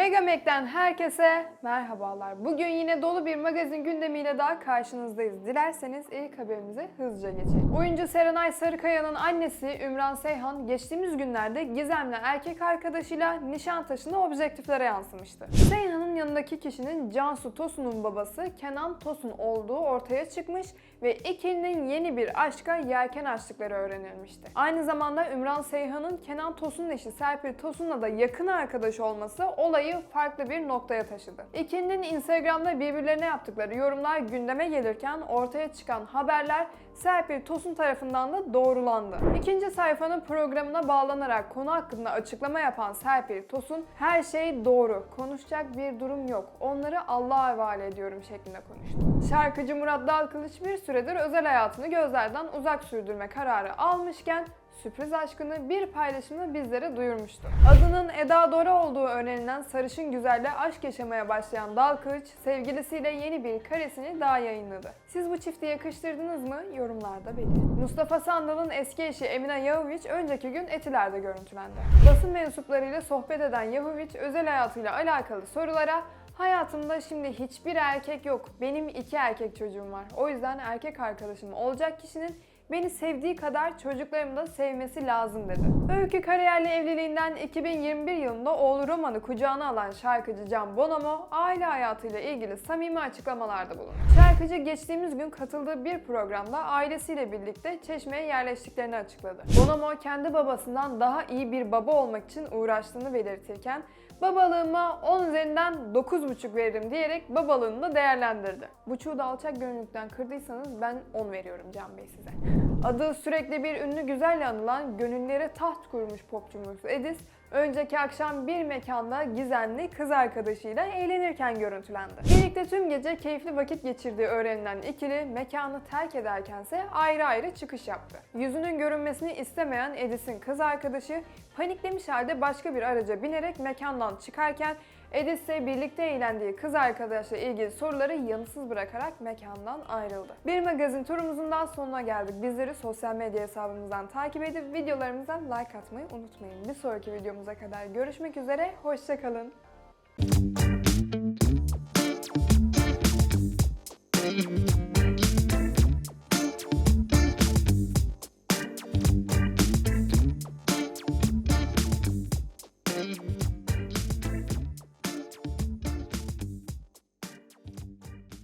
Megamek'ten herkese merhabalar. Bugün yine dolu bir magazin gündemiyle daha karşınızdayız. Dilerseniz ilk haberimize hızlıca geçelim. Oyuncu Serenay Sarıkaya'nın annesi Ümran Seyhan geçtiğimiz günlerde gizemli erkek arkadaşıyla Nişantaşı'nda objektiflere yansımıştı. Seyhan'ın yanındaki kişinin Cansu Tosun'un babası Kenan Tosun olduğu ortaya çıkmış ve ikilinin yeni bir aşka yelken açtıkları öğrenilmişti. Aynı zamanda Ümran Seyhan'ın Kenan Tosun'un eşi Serpil Tosun'la da yakın arkadaş olması olayı farklı bir noktaya taşıdı. İkilinin Instagram'da birbirlerine yaptıkları yorumlar gündeme gelirken ortaya çıkan haberler Serpil Tosun tarafından da doğrulandı. İkinci sayfanın programına bağlanarak konu hakkında açıklama yapan Serpil Tosun, her şey doğru, konuşacak bir durum yok, onları Allah'a havale ediyorum şeklinde konuştu. Şarkıcı Murat Dalkılıç bir süredir özel hayatını gözlerden uzak sürdürme kararı almışken sürpriz aşkını bir paylaşımla bizlere duyurmuştu. Adının Eda Dora olduğu öğrenilen sarışın güzelle aşk yaşamaya başlayan Dalkılıç, sevgilisiyle yeni bir karesini daha yayınladı. Siz bu çifti yakıştırdınız mı? Yorumlarda belirtin. Mustafa Sandal'ın eski eşi Emine Yahoviç önceki gün Etiler'de görüntülendi. Basın mensuplarıyla sohbet eden Yahoviç özel hayatıyla alakalı sorulara Hayatımda şimdi hiçbir erkek yok. Benim iki erkek çocuğum var. O yüzden erkek arkadaşım olacak kişinin beni sevdiği kadar çocuklarımı da sevmesi lazım dedi. Öykü kariyerli evliliğinden 2021 yılında oğlu Roman'ı kucağına alan şarkıcı Can Bonomo aile hayatıyla ilgili samimi açıklamalarda bulundu. Şarkıcı geçtiğimiz gün katıldığı bir programda ailesiyle birlikte Çeşme'ye yerleştiklerini açıkladı. Bonomo kendi babasından daha iyi bir baba olmak için uğraştığını belirtirken babalığıma 10 üzerinden 9,5 veririm diyerek babalığını da değerlendirdi. Buçuğu da alçak gönüllükten kırdıysanız ben 10 veriyorum Can Bey size. Adı sürekli bir ünlü güzelle anılan gönüllere taht kurmuş popçumuz Edis, önceki akşam bir mekanda gizemli kız arkadaşıyla eğlenirken görüntülendi. Birlikte tüm gece keyifli vakit geçirdiği öğrenilen ikili mekanı terk ederkense ayrı ayrı çıkış yaptı. Yüzünün görünmesini istemeyen Edis'in kız arkadaşı paniklemiş halde başka bir araca binerek mekandan çıkarken Edis ise birlikte eğlendiği kız arkadaşla ilgili soruları yanıtsız bırakarak mekandan ayrıldı. Bir magazin turumuzun daha sonuna geldik. Bizleri sosyal medya hesabımızdan takip edip videolarımıza like atmayı unutmayın. Bir sonraki videomuza kadar görüşmek üzere, hoşçakalın.